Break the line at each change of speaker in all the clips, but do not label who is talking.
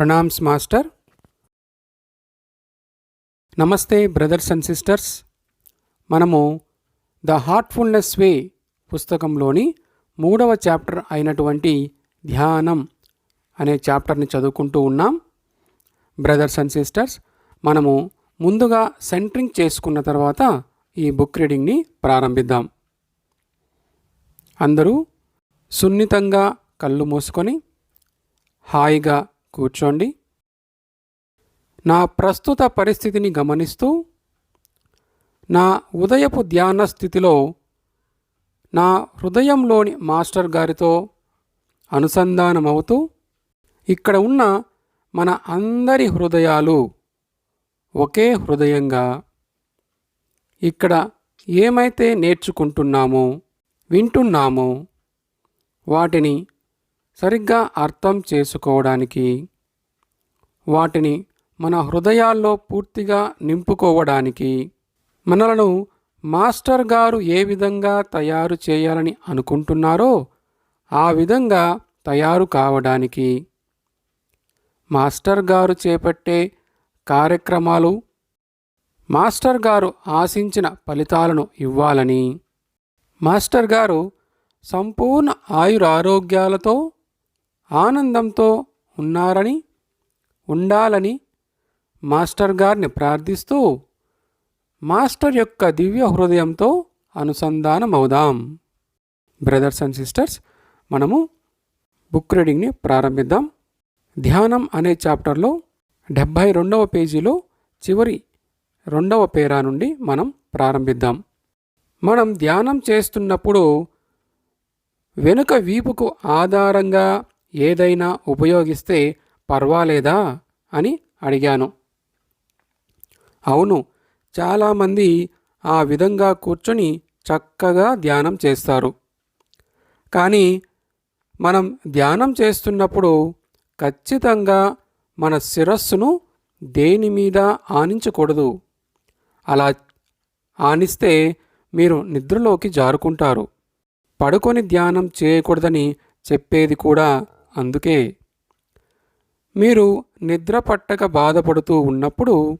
Pranams master. Namaste brothers and sisters. మనము the Heartfulness way పుస్తకంలోని మూడవ చాప్టర్ అయినటువంటి ధ్యానం అనే చాప్టర్ని చదువుకుంటూ ఉన్నాం. బ్రదర్స్ అండ్ సిస్టర్స్ మనము ముందుగా సెంట్రింగ్ చేసుకున్న తర్వాత ఈ బుక్ రీడింగ్ని ప్రారంభిద్దాం. అందరూ సున్నితంగా కళ్ళు మూసుకొని హాయిగా కూర్చోండి. నా ప్రస్తుత పరిస్థితిని గమనిస్తూ నా ఉదయపు ధ్యాన స్థితిలో నా హృదయంలోని మాస్టర్ గారితో అనుసంధానమవుతూ ఇక్కడ ఉన్న మన అందరి హృదయాలు ఒకే హృదయంగా ఇక్కడ ఏమైతే నేర్చుకుంటున్నామో వింటున్నామో వాటిని సరిగ్గా అర్థం చేసుకోవడానికి వాటిని మన హృదయాల్లో పూర్తిగా నింపుకోవడానికి మనలను మాస్టర్ గారు ఏ విధంగా తయారు చేయాలని అనుకుంటున్నారో ఆ విధంగా తయారు కావడానికి మాస్టర్ గారు చేపట్టే కార్యక్రమాలు మాస్టర్ గారు ఆశించిన ఫలితాలను ఇవ్వాలని మాస్టర్ గారు సంపూర్ణ ఆయురారోగ్యాలతో ఆనందంతో ఉన్నారని ఉండాలని మాస్టర్ గారిని ప్రార్థిస్తూ మాస్టర్ యొక్క దివ్య హృదయంతో అనుసంధానమవుదాం. బ్రదర్స్ అండ్ సిస్టర్స్ మనము బుక్ రీడింగ్ని ప్రారంభిద్దాం. ధ్యానం అనే చాప్టర్లో డెబ్భై రెండవ పేజీలో చివరి రెండవ పేరా నుండి మనం ప్రారంభిద్దాం. మనం ధ్యానం చేస్తున్నప్పుడు వెనుక వీపుకు ఆధారంగా ఏదైనా ఉపయోగిస్తే పర్వాలేదా? అని అడిగాను. అవును చాలామంది ఆ విధంగా కూర్చొని చక్కగా ధ్యానం చేస్తారు. కానీ మనం ధ్యానం చేస్తున్నప్పుడు ఖచ్చితంగా మన శిరస్సును దేని మీద ఆనించకూడదు? అలా ఆనిస్తే మీరు నిద్రలోకి జారుకుంటారు. పడుకొని ధ్యానం చేయకూడదని చెప్పేది కూడా అందుకే మీరు నిద్ర పట్టక బాధపడుతూ ఉన్నప్పుడు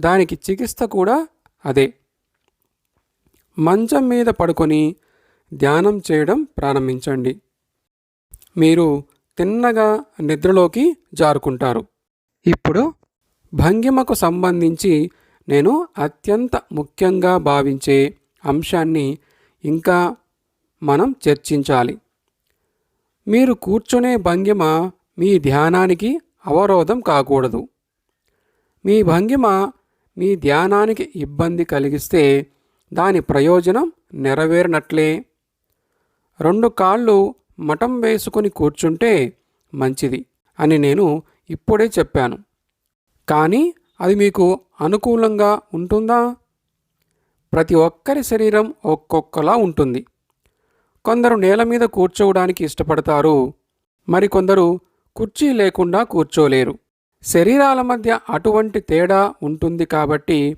దానికి చికిత్స కూడా అదే. మంచం మీద పడుకొని ధ్యానం చేయడం ప్రారంభించండి. మీరు తిన్నగా నిద్రలోకి జారుకుంటారు. ఇప్పుడు భంగిమకు సంబంధించి నేను అత్యంత ముఖ్యంగా భావించే అంశాన్ని ఇంకా మనం చర్చించాలి. మీరు కూర్చునే భంగిమ మీ ధ్యానానికి అవరోధం కాకూడదు. మీ భంగిమ మీ ధ్యానానికి ఇబ్బంది కలిగిస్తే దాని ప్రయోజనం నెరవేరినట్లే. రెండు కాళ్ళు మఠం వేసుకుని కూర్చుంటే మంచిది అని నేను ఇప్పుడే చెప్పాను. కానీ అది మీకు అనుకూలంగా ఉంటుందా? ప్రతి ఒక్కరి శరీరం ఒక్కొక్కలా ఉంటుంది. కొందరు నేల మీద కూర్చోవడానికి ఇష్టపడతారు. మరికొందరు కుర్చీ లేకుండా కూర్చోలేరు. శరీరాల మధ్య అటువంటి తేడా ఉంటుంది కాబట్టి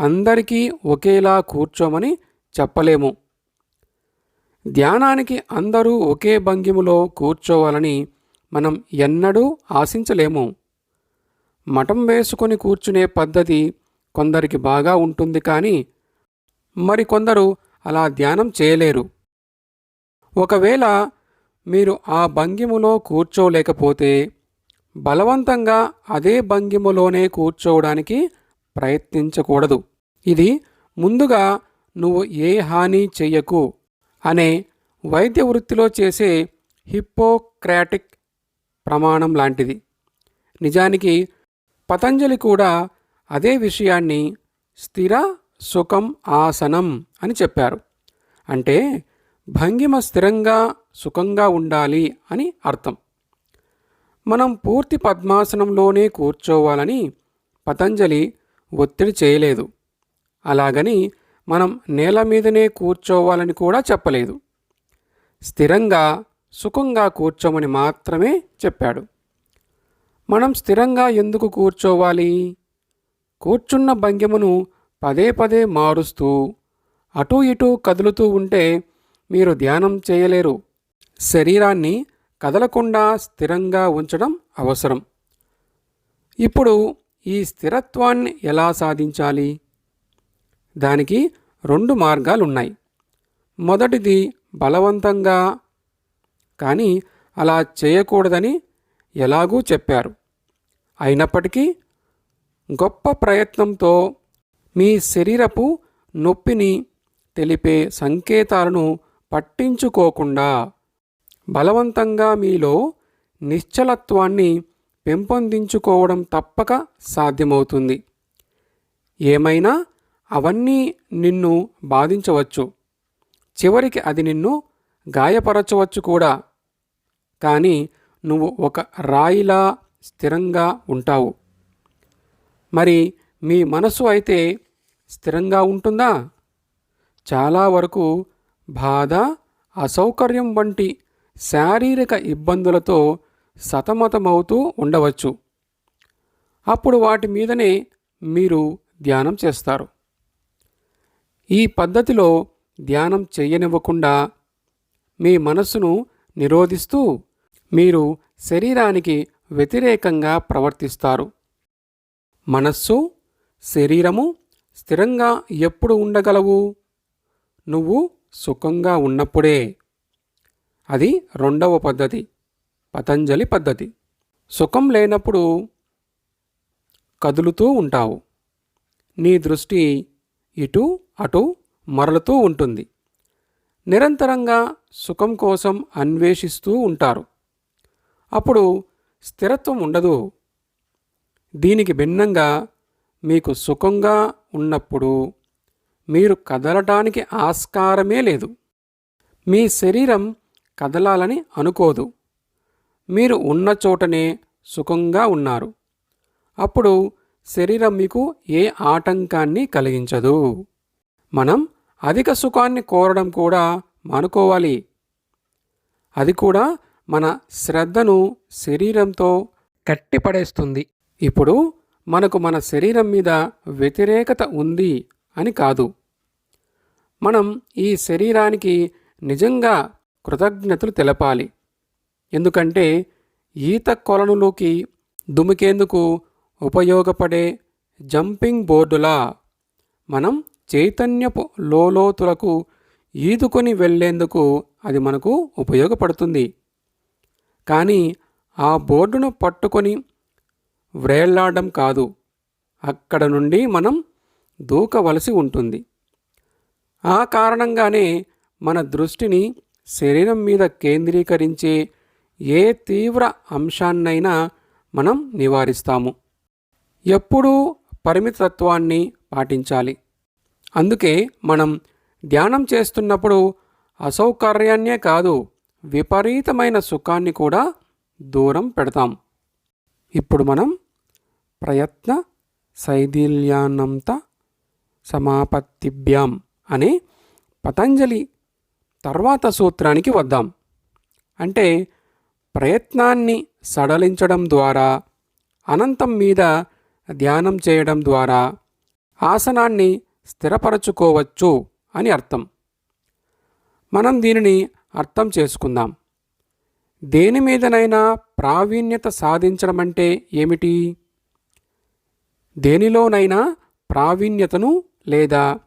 అందరికీ ఒకేలా కూర్చోమని చెప్పలేము. ధ్యానానికి అందరూ ఒకే భంగిములో కూర్చోవాలని మనం ఎన్నడూ ఆశించలేము. మఠం వేసుకొని కూర్చునే పద్ధతి కొందరికి బాగా ఉంటుంది కానీ మరికొందరు అలా ధ్యానం చేయలేరు. ఒకవేళ మీరు ఆ భంగిమలో కూర్చోలేకపోతే బలవంతంగా అదే భంగిమలోనే కూర్చోవడానికి ప్రయత్నించకూడదు. ఇది ముందుగా నువ్వు ఏ హాని చెయ్యకు అనే వైద్య వృత్తిలో చేసే హిప్పోక్రాటిక్ ప్రమాణం లాంటిది. నిజానికి పతంజలి కూడా అదే విషయాన్ని స్థిర సుఖం ఆసనం అని చెప్పారు. అంటే భంగిమ స్థిరంగా సుఖంగా ఉండాలి అని అర్థం. మనం పూర్తి పద్మాసనంలోనే కూర్చోవాలని పతంజలి ఒత్తిడి చేయలేదు. అలాగని మనం నేల మీదనే కూర్చోవాలని కూడా చెప్పలేదు. స్థిరంగా సుఖంగా కూర్చోమని మాత్రమే చెప్పాడు. మనం స్థిరంగా ఎందుకు కూర్చోవాలి? కూర్చున్న భంగిమను పదే పదే మారుస్తూ అటూ ఇటూ కదులుతూ ఉంటే మీరు ధ్యానం చేయలేరు. శరీరాన్ని కదలకుండా స్థిరంగా ఉంచడం అవసరం. ఇప్పుడు ఈ స్థిరత్వాన్ని ఎలా సాధించాలి? దానికి రెండు మార్గాలు ఉన్నాయి మొదటిది బలవంతంగా కానీ అలా చేయకూడదని ఎలాగూ చెప్పారు. అయినప్పటికీ గొప్ప ప్రయత్నంతో మీ శరీరపు నొప్పిని తెలిపే సంకేతాలను పట్టించుకోకుండా బలవంతంగా మీలో నిశ్చలత్వాన్ని పెంపొందించుకోవడం తప్పక సాధ్యమవుతుంది. ఏమైనా అవన్నీ నిన్ను బాధించవచ్చు. చివరికి అది నిన్ను గాయపరచవచ్చు కూడా. కానీ నువ్వు ఒక రాయిలా స్థిరంగా ఉంటావు. మరి మీ మనసు అయితే స్థిరంగా ఉంటుందా? చాలా వరకు బాధ అసౌకర్యం వంటి శారీరక ఇబ్బందులతో సతమతమవుతూ ఉండవచ్చు. అప్పుడు వాటి మీదనే మీరు ధ్యానం చేస్తారు. ఈ పద్ధతిలో ధ్యానం చేయనివ్వకుండా మీ మనస్సును నిరోధిస్తూ మీరు శరీరానికి వ్యతిరేకంగా ప్రవర్తిస్తారు. మనస్సు శరీరము స్థిరంగా ఎప్పుడు ఉండగలవు? నువ్వు సుఖంగా ఉన్నప్పుడే. అది రెండవ పద్ధతి. పతంజలి పద్ధతి. సుఖం లేనప్పుడు కదులుతూ ఉంటావు. నీ దృష్టి ఇటు అటు మరలుతూ ఉంటుంది. నిరంతరంగా సుఖం కోసం అన్వేషిస్తూ ఉంటారు. అప్పుడు స్థిరత్వం ఉండదు. దీనికి భిన్నంగా మీకు సుఖంగా ఉన్నప్పుడు మీరు కదలటానికి ఆస్కారమే లేదు. మీ శరీరం కదలాలని అనుకోదు. మీరు ఉన్న చోటనే సుఖంగా ఉన్నారు. అప్పుడు శరీరం మీకు ఏ ఆటంకాన్ని కలిగించదు. మనం అధిక సుఖాన్ని కోరడం కూడా మానుకోవాలి. అది కూడా మన శ్రద్ధను శరీరంతో కట్టిపడేస్తుంది. ఇప్పుడు మనకు మన శరీరం మీద వ్యతిరేకత ఉంది అని కాదు. మనం ఈ శరీరానికి నిజంగా కృతజ్ఞతలు తెలపాలి. ఎందుకంటే ఈత కొలనులోకి దుమికేందుకు ఉపయోగపడే జంపింగ్ బోర్డులా మనం చైతన్యపు లోలోతులకు ఈదుకొని వెళ్ళేందుకు అది మనకు ఉపయోగపడుతుంది. కానీ ఆ బోర్డును పట్టుకొని వ్రేళ్ళాడడం కాదు. అక్కడ నుండి మనం దూకవలసి ఉంటుంది. ఆ కారణంగానే మన దృష్టిని శరీరం మీద కేంద్రీకరించే ఏ తీవ్ర అంశాన్నైనా మనం నివారిస్తాము. ఎప్పుడూ పరిమితత్వాన్ని పాటించాలి. అందుకే మనం ధ్యానం చేస్తున్నప్పుడు అసౌకర్యాన్నే కాదు విపరీతమైన సుఖాన్ని కూడా దూరం పెడతాం. ఇప్పుడు మనం ప్రయత్న శైథిల్యాన్నంత సమాపత్తిభ్యాం అనే పతంజలి తర్వాత సూత్రానికి వద్దాం. అంటే ప్రయత్నాన్ని సడలించడం ద్వారా అనంతం మీద ధ్యానం చేయడం ద్వారా ఆసనాన్ని స్థిరపరచుకోవచ్చు అని అర్థం. మనం దీనిని అర్థం చేసుకుందాం. దేని మీదనైనా ప్రావీణ్యత సాధించడం అంటే ఏమిటి? దేనిలోనైనా ప్రావీణ్యతను లేదా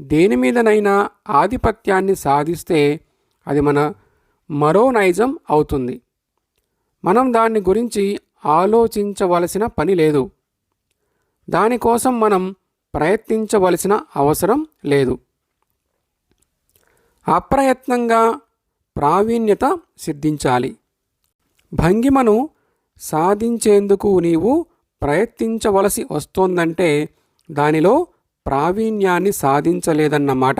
దేని మీదనైనా ఆధిపత్యాన్ని సాధిస్తే అది మన మరో నైజం అవుతుంది. మనం దాన్ని గురించి ఆలోచించవలసిన పని లేదు. దానికోసం మనం ప్రయత్నించవలసిన అవసరం లేదు. అప్రయత్నంగా ప్రావీణ్యత సిద్ధించాలి. భంగిమను సాధించేందుకు నీవు ప్రయత్నించవలసి వస్తోందంటే దానిలో ప్రావీణ్యాన్ని సాధించలేదన్నమాట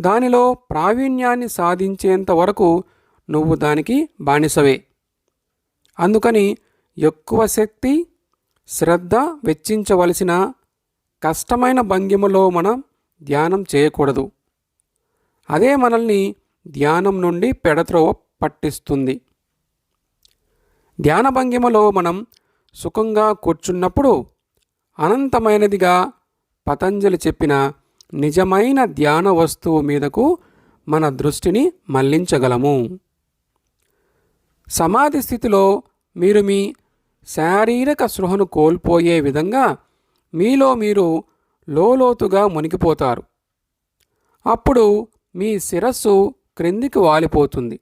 దానిలో ప్రావీణ్యాన్ని సాధించేంత వరకు నువ్వు దానికి బానిసవే. అందుకని ఎక్కువ శక్తి శ్రద్ధ వెచ్చించవలసిన కష్టమైన భంగిమలో మనం ధ్యానం చేయకూడదు. అదే మనల్ని ధ్యానం నుండి పెడత్రోవ పట్టిస్తుంది. ధ్యాన భంగిమలో మనం సుఖంగా కూర్చున్నప్పుడు అనంతమైనదిగా పతంజలి చెప్పిన నిజమైన ధ్యాన వస్తువు మీదకు మన దృష్టిని మళ్ళించగలము. సమాధి స్థితిలో మీరు మీ శారీరక స్పృహను కోల్పోయే విధంగా మీలో మీరు లోలోతుగా మునిగిపోతారు. అప్పుడు మీ శిరస్సు క్రిందికి వాలిపోతుంది.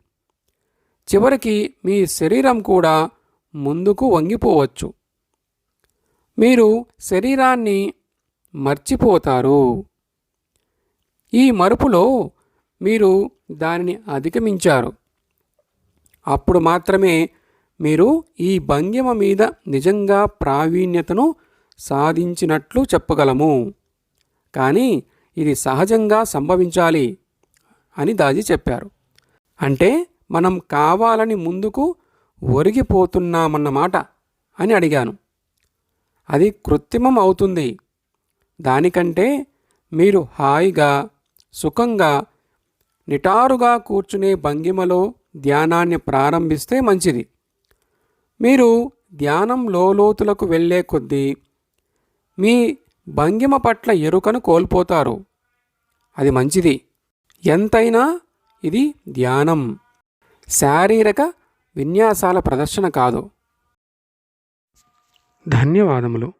చివరికి మీ శరీరం కూడా ముందుకు వంగిపోవచ్చు. మీరు శరీరాన్ని మర్చిపోతారు. ఈ మరుపులో మీరు దానిని అధిగమించారు. అప్పుడు మాత్రమే మీరు ఈ భంగిమ మీద నిజంగా ప్రావీణ్యతను సాధించినట్లు చెప్పగలము. కానీ ఇది సహజంగా సంభవించాలి అని దాజీ చెప్పారు. అంటే మనం కావాలని ముందుకు ఒరిగిపోతున్నామన్నమాట అని అడిగాను. అది కృత్రిమం అవుతుంది. దానికంటే మీరు హాయిగా సుఖంగా నిటారుగా కూర్చునే భంగిమలో ధ్యానాన్ని ప్రారంభిస్తే మంచిది. మీరు ధ్యానం లోతులకు వెళ్ళే కొద్దీ మీ భంగిమ పట్ల ఎరుకను కోల్పోతారు. అది మంచిది. ఎంతైనా ఇది ధ్యానం. శారీరక విన్యాసాల ప్రదర్శన కాదు. ధన్యవాదములు.